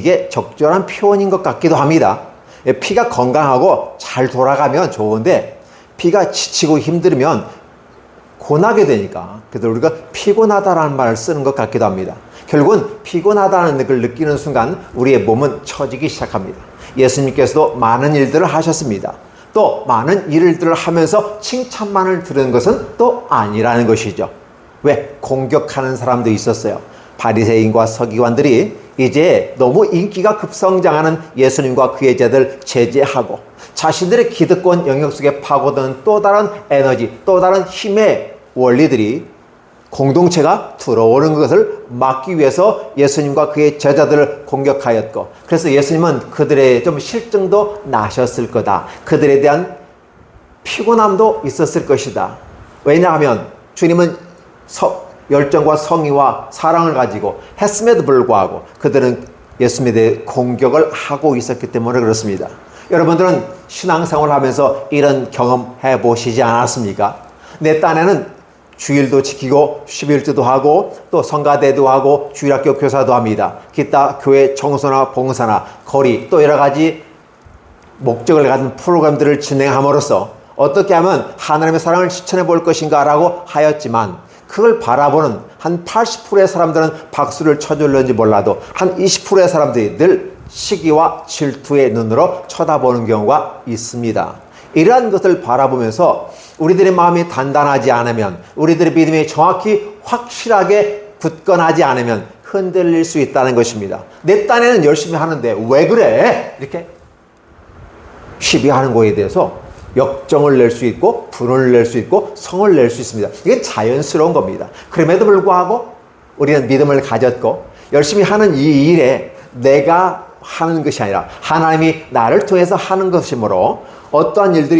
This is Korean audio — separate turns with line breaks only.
이게 적절한 표현인 것 같기도 합니다. 예, 피가 건강하고 잘 돌아가면 좋은데 피가 지치고 힘들면 고나게 되니까 그래서 우리가 피곤하다라는 말을 쓰는 것 같기도 합니다. 결국은 피곤하다는 걸 느끼는 순간 우리의 몸은 처지기 시작합니다. 예수님께서도 많은 일들을 하셨습니다. 또 많은 일들을 하면서 칭찬만을 들은 것은 또 아니라는 것이죠. 왜? 공격하는 사람도 있었어요. 바리새인과 서기관들이 이제 너무 인기가 급성장하는 예수님과 그의 제자들 제재하고 자신들의 기득권 영역 속에 파고드는 또 다른 에너지, 또 다른 힘의 원리들이 공동체가 들어오는 것을 막기 위해서 예수님과 그의 제자들을 공격하였고 그래서 예수님은 그들의 좀 실증도 나셨을 거다. 그들에 대한 피곤함도 있었을 것이다. 왜냐하면 주님은 서- 열정과 성의와 사랑을 가지고 했음에도 불구하고 그들은 예수님에 대해 공격을 하고 있었기 때문에 그렇습니다. 여러분들은 신앙생활을 하면서 이런 경험 해 보시지 않았습니까? 내 딴에는 주일도 지키고 11주도 하고 또 성가대도 하고 주일학교 교사도 합니다. 기타 교회 청소나 봉사나 거리 또 여러 가지 목적을 가진 프로그램들을 진행함으로써 어떻게 하면 하나님의 사랑을 실천해 볼 것인가라고 하였지만 그걸 바라보는 한 80%의 사람들은 박수를 쳐줄는지 몰라도 한 20%의 사람들이 늘 시기와 질투의 눈으로 쳐다보는 경우가 있습니다. 이러한 것을 바라보면서 우리들의 마음이 단단하지 않으면 우리들의 믿음이 정확히 확실하게 굳건하지 않으면 흔들릴 수 있다는 것입니다. 내 딴에는 열심히 하는데 왜 그래? 이렇게 시비하는 거에 대해서 역정을 낼 수 있고 분을 낼 수 있고 성을 낼 수 있습니다. 이게 자연스러운 겁니다. 그럼에도 불구하고 우리는 믿음을 가졌고 열심히 하는 이 일에 내가 하는 것이 아니라 하나님이 나를 통해서 하는 것이므로 어떠한 일들이